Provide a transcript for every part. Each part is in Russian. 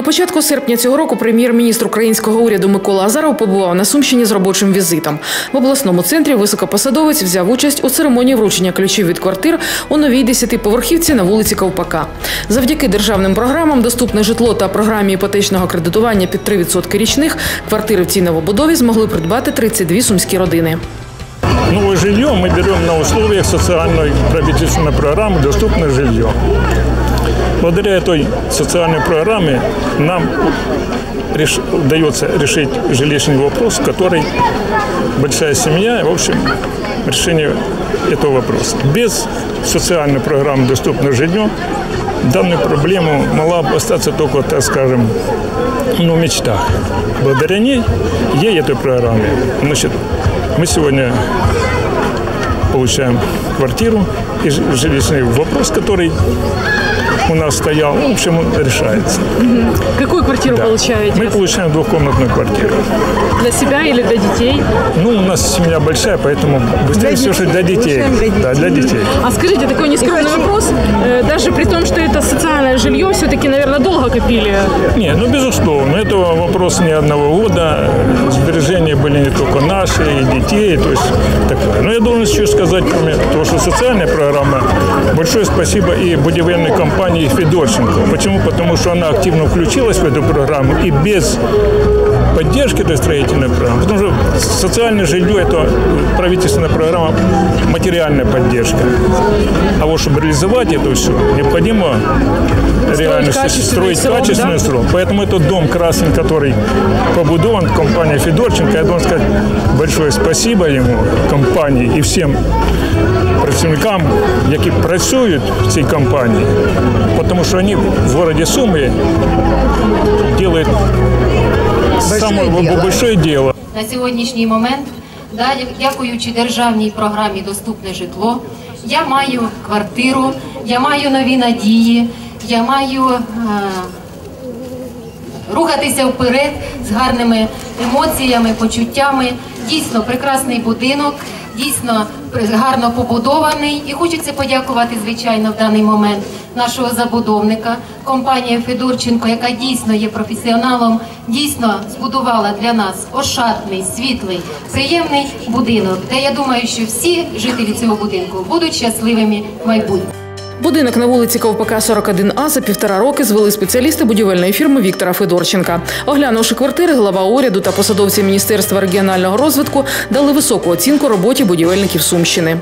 На початку серпня цього року прем'єр-міністр українського уряду Микола Азаров побував на Сумщині з робочим візитом. В обласному центрі високопосадовець взяв участь у церемонії вручення ключів від квартир у новій десятиповерхівці на вулиці Ковпака. Завдяки державним програмам Доступне житло та програмі іпотечного кредитування під 3% річних квартири в цій новобудові змогли придбати 32 сумські родини. Новое жилье мы берем на условиях социальной правительственной программы «Доступное жилье». Благодаря этой социальной программе нам реш- удается решить жилищный вопрос, который большая семья, в общем, решение этого вопроса. Без социальной программы «Доступное жилье» данную проблему могла бы остаться только, так скажем, ну, мечтах. Благодаря ней, ей, этой программе, значит, мы сегодня получаем квартиру и жилищный вопрос, который у нас стоял, в общем, он решается. Какую квартиру Да. получаете? Мы получаем двухкомнатную квартиру. Для себя или для детей? Ну, у нас семья большая, поэтому быстрее все, что для детей. Да, для детей. А скажите, такой нескромный вопрос. Э, Даже при том, что это социальное жилье, все-таки, наверное, долго копили. Не, ну, безусловно, это вопрос не одного года. Сбережения были не только наши, и детей. То есть, такое. Но я должен еще сказать, кроме того, что социальная программа, большое спасибо и будивельной компании Федорченко. Почему? Потому что она активно включилась в эту программу и без поддержки этой строительной программы, потому что социальное жилье – это правительственная программа, материальная поддержка. А вот чтобы реализовать это все, необходимо реально строить срок, качественный да? срок. Поэтому этот дом красный, который побудован компанией Федорченко, я должен сказать большое спасибо ему, компании и всем працівникам, які працюють в цій компанії, тому що вони в городе Сумы делают самое дело. большое на сьогоднішній момент, дякуючи державній програмі Доступне житло, я маю квартиру, я маю нові надії, я маю е, рухатися вперед з гарними емоціями, почуттями. Дійсно прекрасний будинок, дійсно гарно побудований. І хочеться подякувати, звичайно, в даний момент нашого забудовника, компанія Федорченко, яка дійсно є професіоналом, дійсно збудувала для нас ошатний, світлий, приємний будинок. Та я думаю, що всі жителі цього будинку будуть щасливими в майбутньому. Будинок на вулиці Ковпака 41А за півтора роки звели спеціалісти будівельної фірми Віктора Федорченка. Оглянувши квартири, глава уряду та посадовці Міністерства регіонального розвитку дали високу оцінку роботі будівельників Сумщини.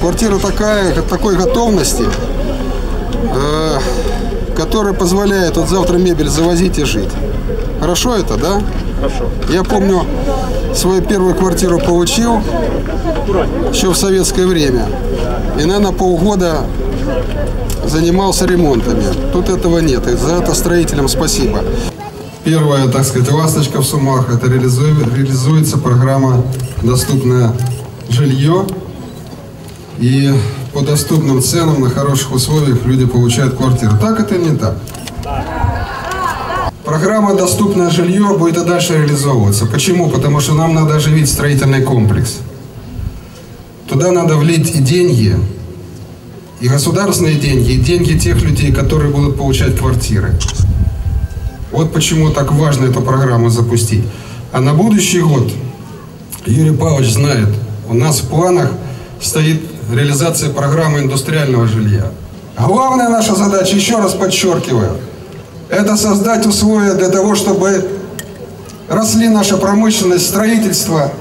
Квартира такая, такой готовности, э, которая позволяет вот завтра мебель завозить и жить. Хорошо это, да? Хорошо. Я помню, свою первую квартиру получил еще в советское время. И, наверное, полгода занимался ремонтами. Тут этого нет. И за это строителям спасибо. Первая, так сказать, ласточка в Сумах, это реализует- реализуется программа «Доступное жилье». И по доступным ценам, на хороших условиях люди получают квартиру. Так это не так. Программа «Доступное жилье» будет и дальше реализовываться. Почему? Потому что нам надо оживить строительный комплекс. Туда надо влить и деньги, и государственные деньги, и деньги тех людей, которые будут получать квартиры. Вот почему так важно эту программу запустить. А на будущий год, Юрий Павлович знает, у нас в планах стоит реализация программы индустриального жилья. Главная наша задача, еще раз подчеркиваю, это создать условия для того, чтобы росли наша промышленность, строительство.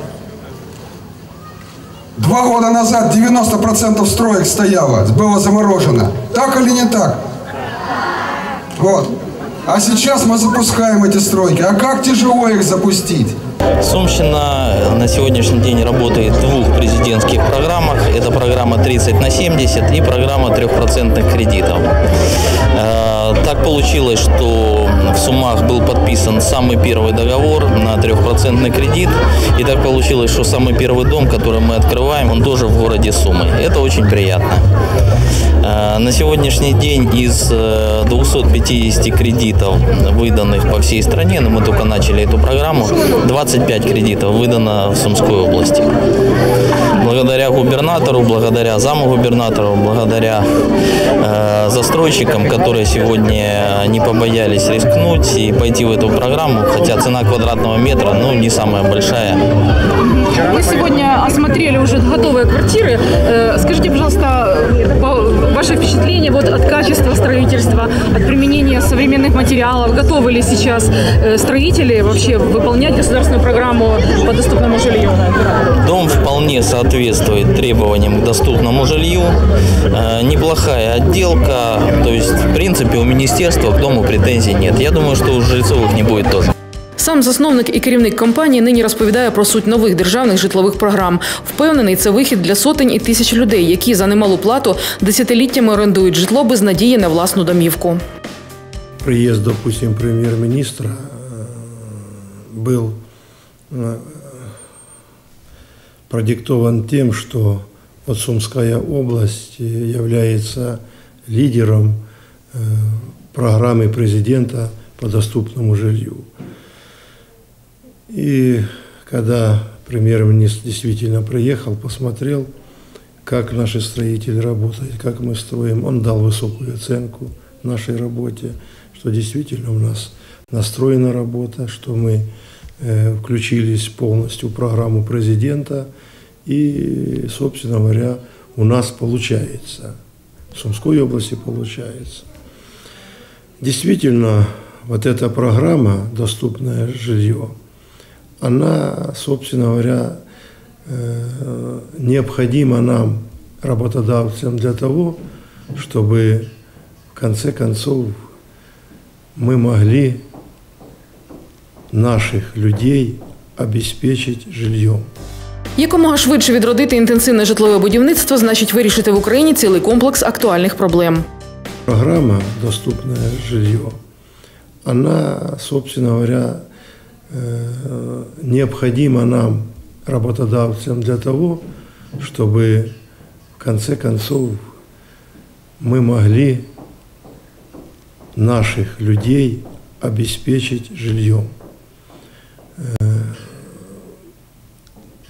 Два года назад 90% строек стояло, было заморожено. Так или не так? Вот. А сейчас мы запускаем эти стройки. А как тяжело их запустить? Сумщина на сегодняшний день работает в двух президентских программах. Это программа 30 на 70 и программа трехпроцентных кредитов. Так получилось, что в Сумах был подписан самый первый договор на трехпроцентный кредит. И так получилось, что самый первый дом, который мы открываем, он тоже в городе Сумы. Это очень приятно. Э, На сегодняшний день из э, 250 кредитов, выданных по всей стране, но мы только начали эту программу, 25 кредитов выдано в Сумской области. Благодаря губернатору, благодаря заму губернатору, благодаря э, застройщикам, которые сегодня не побоялись рискнуть, и пойти в эту программу, хотя цена квадратного метра, ну, не самая большая. Вы сегодня осмотрели уже готовые квартиры. Э, Скажите, пожалуйста, по- ваше впечатление вот от качества строительства, от применения современных материалов. Готовы ли сейчас э, строители вообще выполнять государственную программу по доступному жилью? Дом вполне соответствует требованиям к доступному жилью. Э, Неплохая отделка. То есть, в принципе, у министерства к дому претензий нет. Я думаю, что у жильцов их не будет тоже. Сам засновник і керівник компанії нині розповідає про суть нових державних житлових програм. Впевнений, це вихід для сотень і тисяч людей, які за немалу плату десятиліттями орендують житло без надії на власну домівку. приезд, допустим, премьер-министра э, был э, продиктован тем, что вот Сумская область является лидером э, программы президента по доступному жилью. И когда премьер-министр действительно приехал, посмотрел, как наши строители работают, как мы строим, он дал высокую оценку нашей работе, что действительно у нас настроена работа, что мы э, включились полностью в программу президента, и, собственно говоря, у нас получается, в Сумской области получается. Действительно, вот эта программа «Доступное жилье», она, собственно говоря, э, необходима нам, работодавцам, для того, чтобы в конце концов мы могли наших людей обеспечить жильем. Якомога швидше відродити інтенсивне житлове будівництво, значить вирішити в Україні цілий комплекс актуальних проблем. Программа «Доступное жилье», она, собственно говоря, э, необходима нам, работодавцам, для того, чтобы в конце концов мы могли наших людей обеспечить жильем. Э,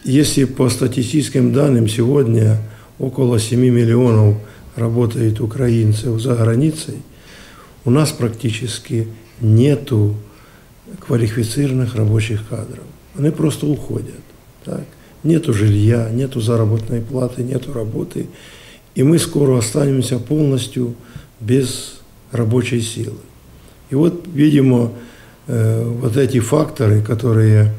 Если по статистическим данным сегодня около 7 миллионов работает украинцев за границей, у нас практически нету квалифицированных рабочих кадров. Они просто уходят. Так? Нету жилья, нету заработной платы, нету работы. И мы скоро останемся полностью без рабочей силы. И вот, видимо, э, вот эти факторы, которые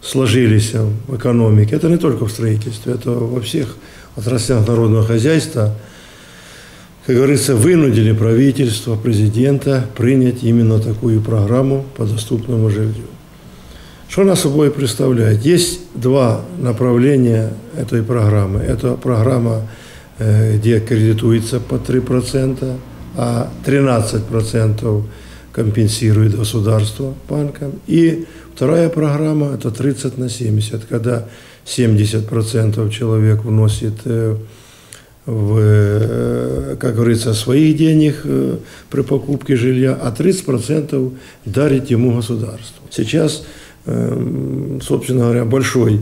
сложились в экономике, это не только в строительстве, это во всех отраслях народного хозяйства, как говорится, вынудили правительство, президента принять именно такую программу по доступному жилью. Что она собой представляет? Есть два направления этой программы. Это программа, э, где кредитуется по 3%, а 13% компенсирует государство банкам. И вторая программа – это 30 на 70, когда 70% человек вносит э, в, э, как говорится, своих денег э, при покупке жилья, а 30% дарит ему государство. Сейчас, э, собственно говоря, большой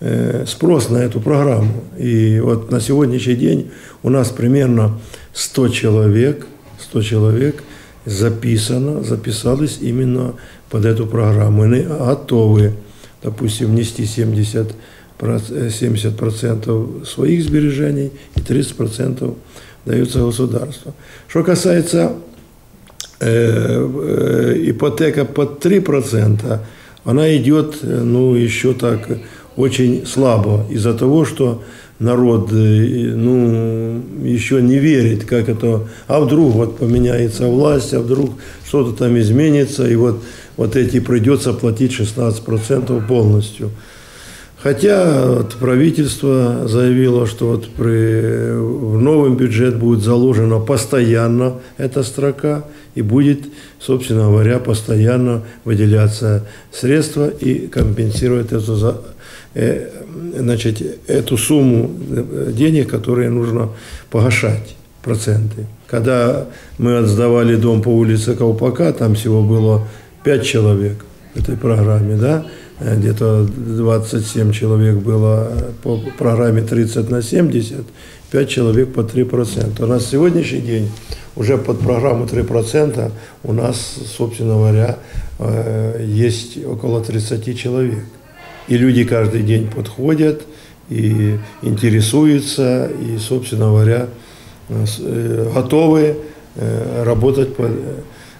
э, спрос на эту программу. И вот на сегодняшний день у нас примерно 100 человек, 100 человек записано, записались именно под эту программу. Они готовы, допустим, внести 70 70% своих сбережений и 30% дается государству. Что касается э, э, ипотека под 3%, она идет, э, ну, еще так очень слабо из-за того, что народ, э, ну, еще не верит, как это, а вдруг вот поменяется власть, а вдруг что-то там изменится, и вот, вот эти придется платить 16% полностью. Хотя вот правительство заявило, что вот при, в новый бюджет будет заложена постоянно эта строка и будет, собственно говоря, постоянно выделяться средства и компенсировать эту, за- э, значит, эту сумму денег, которые нужно погашать проценты. Когда мы отсдавали дом по улице Колпака, там всего было 5 человек в этой программе, да, э, где-то 27 человек было по программе 30 на 70, 5 человек по 3%. У нас сегодняшний день уже под программу 3% у нас, собственно говоря, э, есть около 30 человек. И люди каждый день подходят и интересуются, и, собственно говоря, э, готовы работать,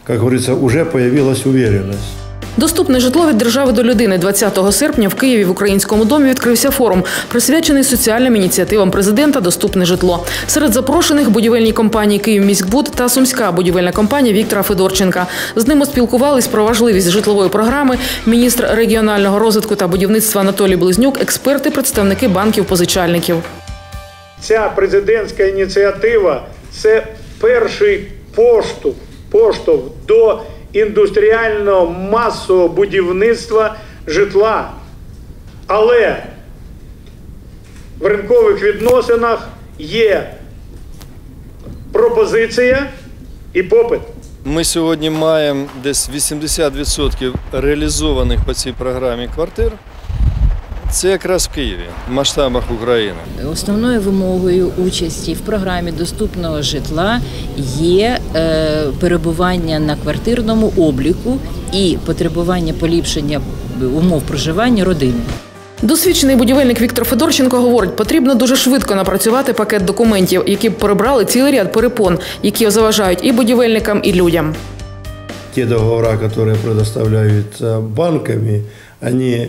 как говорится, уже появилась уверенность. Доступне житло від держави до людини 20 серпня в Києві в українському домі відкрився форум, присвячений соціальним ініціативам президента Доступне житло. Серед запрошених будівельні компанії «Київміськбуд» та Сумська будівельна компанія Віктора Федорченка. З ними спілкувались про важливість житлової програми. Міністр регіонального розвитку та будівництва Анатолій Близнюк, експерти, представники банків позичальників. Ця президентська ініціатива це перший поштовх, поштовх до індустріального масового будівництва житла. Але в ринкових відносинах є пропозиція і попит. Ми сьогодні маємо десь 80% реалізованих по цій програмі квартир. Це якраз в Києві, в масштабах України. Основною вимогою участі в програмі доступного житла є е, перебування на квартирному обліку і потребування поліпшення умов проживання родини. Досвідчений будівельник Віктор Федорченко говорить, потрібно дуже швидко напрацювати пакет документів, які б прибрали цілий ряд перепон, які заважають і будівельникам, і людям. Ті договори, які предоставляються банками, вони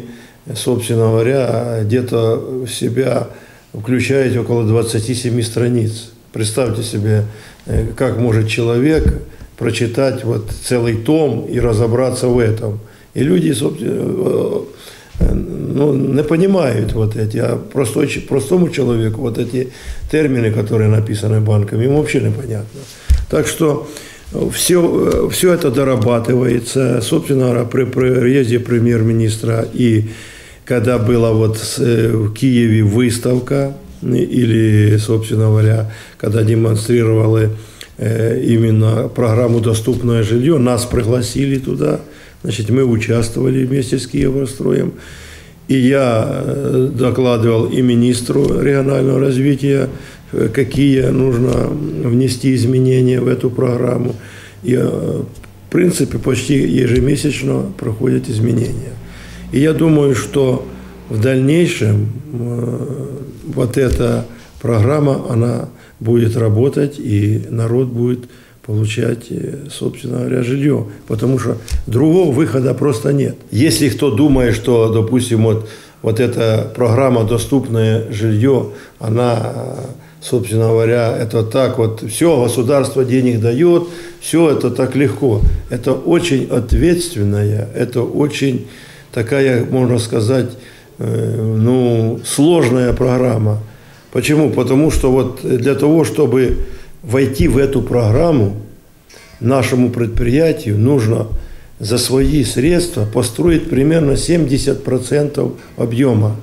собственно говоря, где-то в себя включает около 27 страниц. Представьте себе, э, как может человек прочитать вот целый том и разобраться в этом. И люди, собственно, э, ну, не понимают вот эти, а простой, простому человеку вот эти термины, которые написаны банками, им вообще непонятно. Так что все, все это дорабатывается. Собственно говоря, при приезде премьер-министра и когда была вот э, в Киеве выставка, или, собственно говоря, когда демонстрировали э, именно программу «Доступное жилье», нас пригласили туда, значит, мы участвовали вместе с Киевостроем, и я э, докладывал и министру регионального развития, какие нужно внести изменения в эту программу. И, в принципе, почти ежемесячно проходят изменения. И я думаю, что в дальнейшем э, вот эта программа, она будет работать, и народ будет получать, э, собственно говоря, жилье. Потому что другого выхода просто нет. Если кто думает, что, допустим, вот, вот эта программа «Доступное жилье», она, собственно говоря, это так вот, все, государство денег дает, все это так легко. Это очень ответственная, это очень такая, можно сказать, э, ну, сложная программа. Почему? Потому что вот для того, чтобы войти в эту программу, нашему предприятию нужно за свои средства построить примерно 70% объема.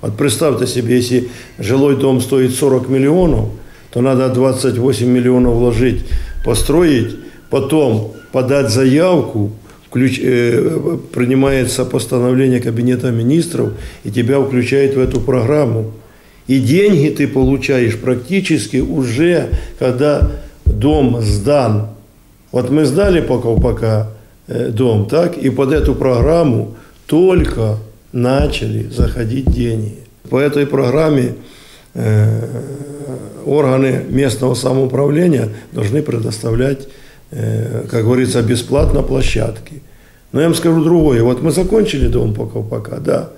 Вот представьте себе, если жилой дом стоит 40 миллионов, то надо 28 миллионов вложить, построить, потом подать заявку, включ, э, принимается постановление Кабинета министров, и тебя включают в эту программу. И деньги ты получаешь практически уже, когда дом сдан. Вот мы сдали пока пока э, дом, так, и под эту программу только начали заходить деньги. По этой программе э, органы местного самоуправления должны предоставлять как говорится, бесплатно площадки. Но я вам скажу другое. Вот мы закончили дом пока, пока, да.